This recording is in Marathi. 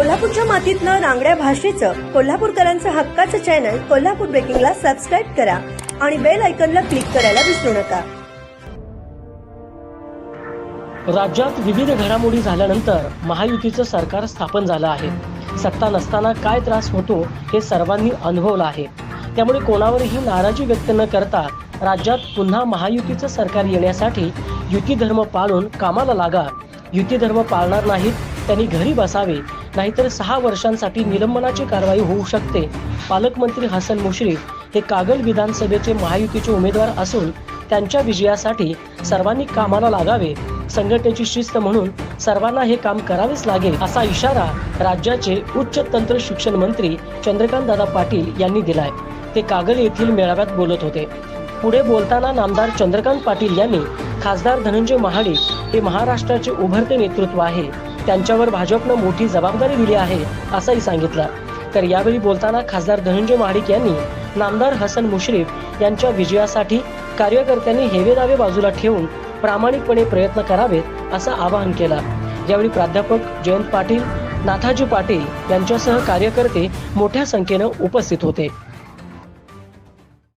कोल्हापूरच्या मातीतनं रांगड्या भाषेचं कोल्हापूरकरांचं हक्काचं चॅनल कोल्हापूर ब्रेकिंगला सबस्क्राईब करा आणि बेल आयकॉनला क्लिक करायला विसरू नका. राज्यात विविध घडामोडी झाल्यानंतर महायुतीचं सरकार स्थापन झालं आहे. सत्ता नसताना काय त्रास होतो हे सर्वांनी अनुभवलं आहे. त्यामुळे कोणावरही नाराजी व्यक्त न करता राज्यात पुन्हा महायुतीचं सरकार येण्यासाठी युती धर्म पाळून कामाला लागा. युती धर्म पाळणार नाहीत त्यांनी घरी बसावे नाहीतर सहा वर्षांसाठी निलंबनाची कारवाई होऊ शकते. पालकमंत्री हसन मुश्रीफ हे कागल विधानसभेचे महायुतीचे उमेदवार असून त्यांच्या विजयासाठी सर्वांनी कामाला लागावे संघटनेची शिस्त म्हणून सर्वांना हे काम करावेच लागेल असा इशारा राज्याचे उच्च तंत्र शिक्षण मंत्री चंद्रकांत दादा पाटील यांनी दिलाय. ते कागल येथील मेळाव्यात बोलत होते. पुढे बोलताना नामदार चंद्रकांत पाटील यांनी खासदार धनंजय महाडिक हे महाराष्ट्राचे उभरते नेतृत्व आहे. त्यांच्यावर भाजपनं मोठी जबाबदारी दिली आहे असंही सांगितलं. तर यावेळी बोलताना खासदार धनंजय महाडिक यांनी नामदार हसन मुश्रीफ यांच्या विजयासाठी कार्यकर्त्यांनी हेवेदावे बाजूला ठेवून प्रामाणिकपणे प्रयत्न करावेत असं आवाहन केलं. यावेळी प्राध्यापक जयंत पाटील नाथाजी पाटील यांच्यासह कार्यकर्ते मोठ्या संख्येनं उपस्थित होते.